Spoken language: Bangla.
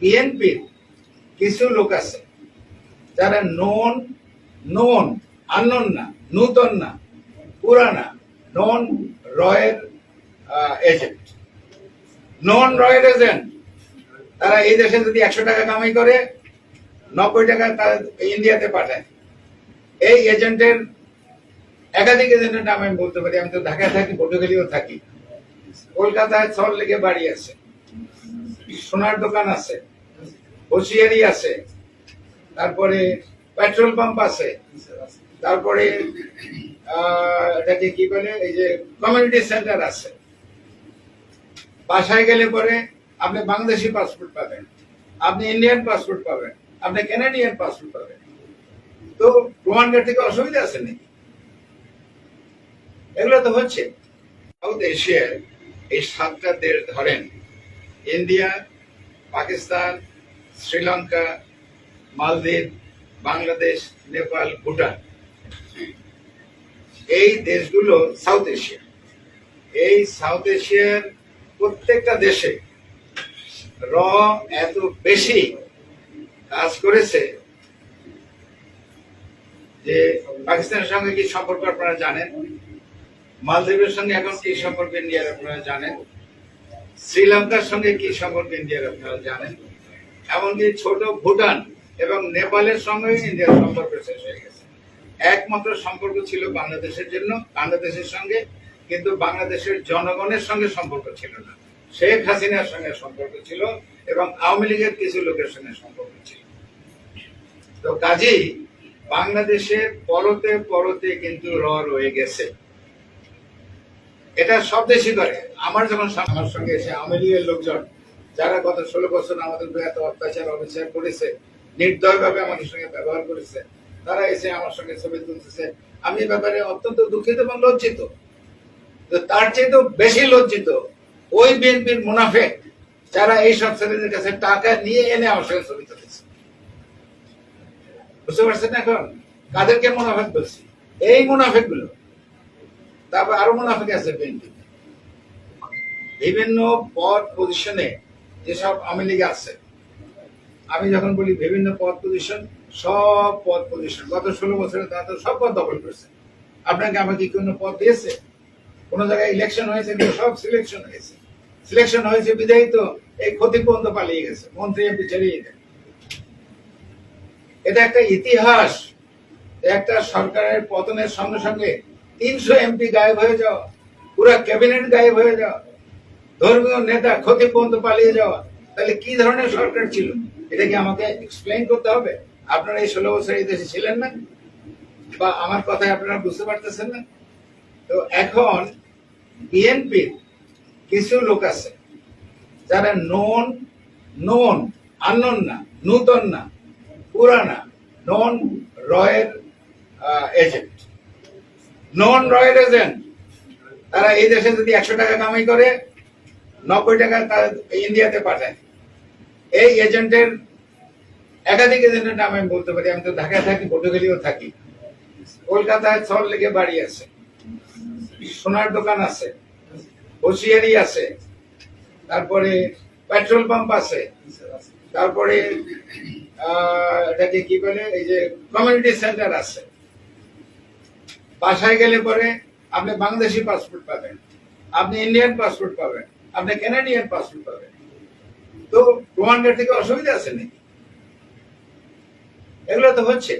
বিএনপির কিছু লোক আছে, যারা নন নন আনন না, নূতন না, পুরানা নন রয়ের এজেন্ট নন রয়ের এজেন্ট তারা এই দেশে যদি একশো টাকা কামাই করে, নব্বই টাকা তারা ইন্ডিয়াতে পাঠায়। এই এজেন্টের একাধিক এজেন্টের নাম আমি বলতে পারি, আমি তো ঢাকায় থাকি পটুখালিও থাকি। কলকাতায় সল লেগে বাড়ি আছে। সোনার দোকান আছে হোসিয়ারি আছে, তারপরে পেট্রোল পাম্প আছে, তারপরে এটাকে কি বলে, এই যে কমিউনিটি সেন্টার আছে। বাসায় গেলে পরে আপনি বাংলাদেশি পাসপোর্ট পাবেন, আপনি ইন্ডিয়ান পাসপোর্ট পাবেন, আপনি কানাডিয়ান পাসপোর্ট পাবেন। তো প্রমাণ করতে কি অসুবিধা আছে নাকি? এগুলো তো হচ্ছে। সাউথ এশিয়ার এই সাতটা দেশ ধরেন ইন্ডিয়া, পাকিস্তান, শ্রীলঙ্কা, মালদ্বীপ, বাংলাদেশ, নেপাল, ভুটান। এই দেশগুলো সাউথ এশিয়া। এই সাউথ এশিয়ার প্রত্যেকটা দেশে র এত বেশি কাজ করেছে যে পাকিস্তানের সঙ্গে কি সম্পর্ক আপনারা জানেন? মালদ্বীপের সঙ্গে এখন কি সম্পর্ক ইন্ডিয়ার আপনারা জানেন? শ্রীলঙ্কার সঙ্গে কি সম্পর্ক ইন্ডিয়ার আপনারা জানেন? এমনকি ছোট ভুটান এবং নেপালের সঙ্গে ইন্ডিয়ার সম্পর্ক শেষ হয়ে গেছে। একমাত্র সম্পর্ক ছিল বাংলাদেশের জন্য, বাংলাদেশের সঙ্গে, কিন্তু বাংলাদেশের জনগণের সঙ্গে সম্পর্ক ছিল না। শেখ হাসিনার সঙ্গে সম্পর্ক ছিল এবং আওয়ামী লীগের কিছু লোকের সঙ্গে সম্পর্ক ছিল। তো কাজেই বাংলাদেশের পরতে পরতে কিন্তু র রয়ে গেছে। এটা সব দেশই করে। আমার যখন আমার সঙ্গে এসে আওয়ামী লীগের লোকজন, যারা গত ষোলো বছর আমাদের এত অত্যাচার, অবিচার করেছে, নির্দয়ভাবে আমাদের সঙ্গে ব্যবহার করেছে, তারা এসে আমার সঙ্গে ছবি তুলতেছে। আমি ব্যাপারে অত্যন্ত দুঃখিত এবং লজ্জিত। তার চেয়ে তো বেশি লজ্জিত ওই বিএনপির মুনাফেক যারা এই সব ছেলেদের কাছে টাকা নিয়ে এনে আমার সঙ্গে ছবি তুলেছে। বুঝতে পারছেন এখন? কাদেরকে মুনাফেক বলছি? এই মুনাফেকগুলো তারপর আরও মুনাফেক আছে বিএনপি বিভিন্ন পদ পজিশনে যেসব আওয়ামী লীগ আছে, আমি যখন বলি বিভিন্ন পদ পজিশন সব পদ পজিশন গত ষোলো বছরে তারা তো সব পদ দখল করছে। আপনাকে আমাকে কি কোনো পদ দিয়েছে? কোন জায়গায় ইলেকশন হয়েছে সব সিলেকশন হয়েছে। সিলেকশন হয়েছে বিধায়ী তো এই ক্ষতি পর্যন্ত পালিয়ে গেছে, মন্ত্রী এমপি ছেড়িয়ে দেন এটা একটা ইতিহাস একটা সরকারের পতনের সঙ্গে সঙ্গে তিনশো এমপি গায়েব হয়ে যাওয়া পুরো ক্যাবিনেট গায়েব হয়ে যাওয়া ধর্মীয় নেতা ক্ষতি পর্যন্ত পালিয়ে যাওয়া। তাহলে কি ধরনের সরকার ছিল? এটা কি আমাকে এক্সপ্লেন করতে হবে? আপনারা এই ষোলো বছর এই দেশে ছিলেন না? বা আমার কথায় আপনারা বুঝতে পারতেছেন না? তো এখন বিএনপির কিছু লোক আছে, যারা নন নন আনন না, নূতন না, পুরানা নন রয়ের এজেন্ট নন রয়ের এজেন্ট, তারা এই দেশে যদি একশো টাকা কামাই করে, নব্বই টাকা তারা ইন্ডিয়াতে পাঠায়। এই এজেন্টের, একাধিক এজেন্টের নাম আমি বলতে পারি, আমি তো ঢাকায় থাকি পটুখালিও থাকি। কলকাতায় সল লেগে বাড়ি আছে, সোনার দোকান আছে হোসিয়ারি আছে, তারপরে পেট্রোল পাম্প আছে, তারপরে এটাকে কি বলে, এই যে কমিউনিটি সেন্টার আছে। বাসায় গেলে পরে আপনি বাংলাদেশি পাসপোর্ট পাবেন, আপনি ইন্ডিয়ান পাসপোর্ট পাবেন, আপনি ক্যানাডিয়ান পাসপোর্ট পাবেন। তো রোমান্ডার থেকে অসুবিধা আছে নাকি? এগুলো তো হচ্ছে।